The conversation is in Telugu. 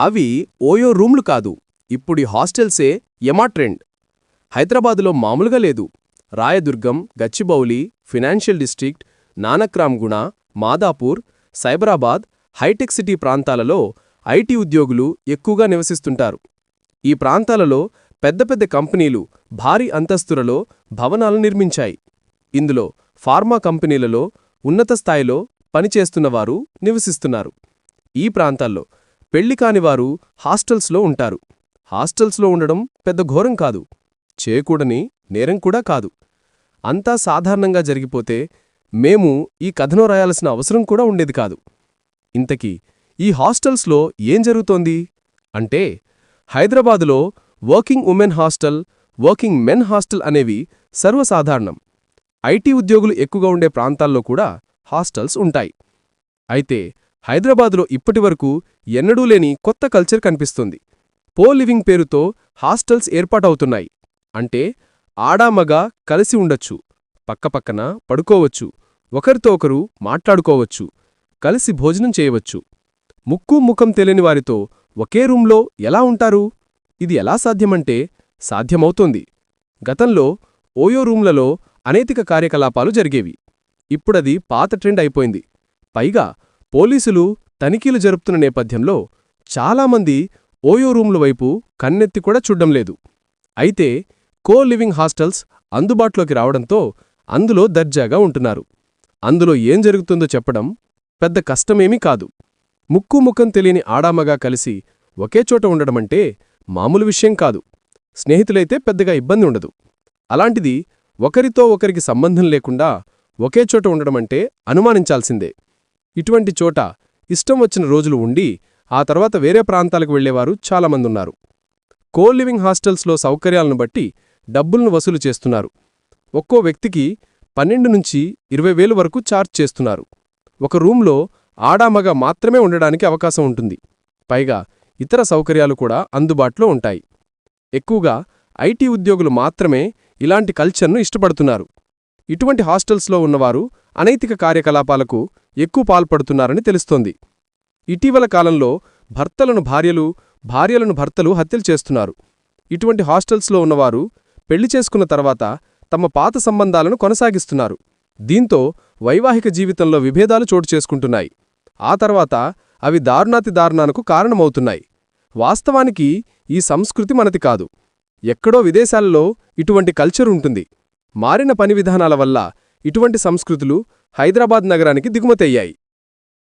అవి ఓయో రూమ్లు కాదు. ఇప్పుడి హాస్టల్సే యమా ట్రెండ్. హైదరాబాదులో మామూలుగా లేదు. Rayadurgam Gachibowli financial district Nanakramguda Madhapur Cyberabad hitech city ప్రాంతాలలో ఐటీ ఉద్యోగులు ఎక్కువగా నివసిస్తుంటారు. ఈ ప్రాంతాలలో పెద్ద పెద్ద కంపెనీలు భారీ అంతస్తులలో భవనాలు నిర్మించాయి. ఇందులో ఫార్మా కంపెనీలలో ఉన్నత స్థాయిలో పనిచేస్తున్నవారు నివసిస్తున్నారు. ఈ ప్రాంతాల్లో పెళ్ళి కానివారు హాస్టల్స్లో ఉంటారు. హాస్టల్స్లో ఉండడం పెద్ద ఘోరం కాదు. చేయకూడని నేరం కూడా కాదు. అంతా సాధారణంగా జరిగిపోతే మేము ఈ కథను రాయాల్సిన అవసరం కూడా ఉండేది కాదు. ఇంతకీ ఈ హాస్టల్స్లో ఏం జరుగుతోంది? అంటే హైదరాబాదులో working women hostel working men hostel అనేవి సర్వసాధారణం. ఐటీ ఉద్యోగులు ఎక్కువగా ఉండే ప్రాంతాల్లో కూడా హాస్టల్స్ ఉంటాయి. అయితే హైదరాబాదులో ఇప్పటివరకు ఎన్నడూ లేని కొత్త కల్చర్ కనిపిస్తుంది. పో లివింగ్ పేరుతో హాస్టల్స్ ఏర్పాటవుతున్నాయి. అంటే ఆడామగా కలిసి ఉండొచ్చు పక్కపక్కన పడుకోవచ్చు ఒకరితో ఒకరు మాట్లాడుకోవచ్చు కలిసి భోజనం చేయవచ్చు. ముక్కు ముఖం తెలియని వారితో ఒకే రూంలో ఎలా ఉంటారు? ఇది ఎలా సాధ్యమంటే సాధ్యమవుతోంది. గతంలో ఓయో రూంలలో అనైతిక కార్యకలాపాలు జరిగేవి. ఇప్పుడది పాత ట్రెండ్ అయిపోయింది. పైగా పోలీసులు తనిఖీలు జరుపుతున్న నేపథ్యంలో చాలామంది ఓయో రూంల వైపు కన్నెత్తి కూడా చూడ్డం లేదు. అయితే కో లివింగ్ హాస్టల్స్ అందుబాటులోకి రావడంతో అందులో దర్జాగా ఉంటున్నారు. అందులో ఏం జరుగుతుందో చెప్పడం పెద్ద కష్టమేమీ కాదు. ముక్కు ముఖం తెలియని ఆడామగా కలిసి ఒకే చోట ఉండడమంటే మామూలు విషయం కాదు. స్నేహితులైతే పెద్దగా ఇబ్బంది ఉండదు. అలాంటిది ఒకరితో ఒకరికి సంబంధం లేకుండా ఒకే చోట ఉండడమంటే అనుమానించాల్సిందే. ఇటువంటి చోట ఇష్టం వచ్చిన రోజులు ఉండి ఆ తర్వాత వేరే ప్రాంతాలకు వెళ్ళేవారు చాలామందున్నారు. కో లివింగ్ హాస్టల్స్లో సౌకర్యాలను బట్టి డబ్బులను వసూలు చేస్తున్నారు. ఒక్కో వ్యక్తికి పన్నెండు నుంచి ఇరవై వేలు వరకు ఛార్జ్ చేస్తున్నారు. ఒక రూంలో ఆడామగ మాత్రమే ఉండడానికి అవకాశం ఉంటుంది. పైగా ఇతర సౌకర్యాలు కూడా అందుబాటులో ఉంటాయి. ఎక్కువగా ఐటీ ఉద్యోగులు మాత్రమే ఇలాంటి కల్చర్ను ఇష్టపడుతున్నారు. ఇటువంటి హాస్టల్స్లో ఉన్నవారు అనైతిక కార్యకలాపాలకు ఎక్కువ పాల్పడుతున్నారని తెలుస్తోంది. ఇటీవల కాలంలో భర్తలను భార్యలు భార్యలను భర్తలు హత్యలు చేస్తున్నారు. ఇటువంటి హాస్టల్స్లో ఉన్నవారు పెళ్ళి చేసుకున్న తర్వాత తమ పాత సంబంధాలను కొనసాగిస్తున్నారు. దీంతో వైవాహిక జీవితంలో విభేదాలు చోటు చేసుకుంటున్నాయి. ఆ తర్వాత అవి దారుణాతి దారుణానికి కారణమవుతున్నాయి. వాస్తవానికి ఈ సంస్కృతి మనది కాదు. ఎక్కడో విదేశాల్లో ఇటువంటి కల్చర్ ఉంటుంది. మారిన పని విధానాల వల్ల ఇటువంటి సంస్కృతులు హైదరాబాద్ నగరానికి దిగుమతయ్యాయి.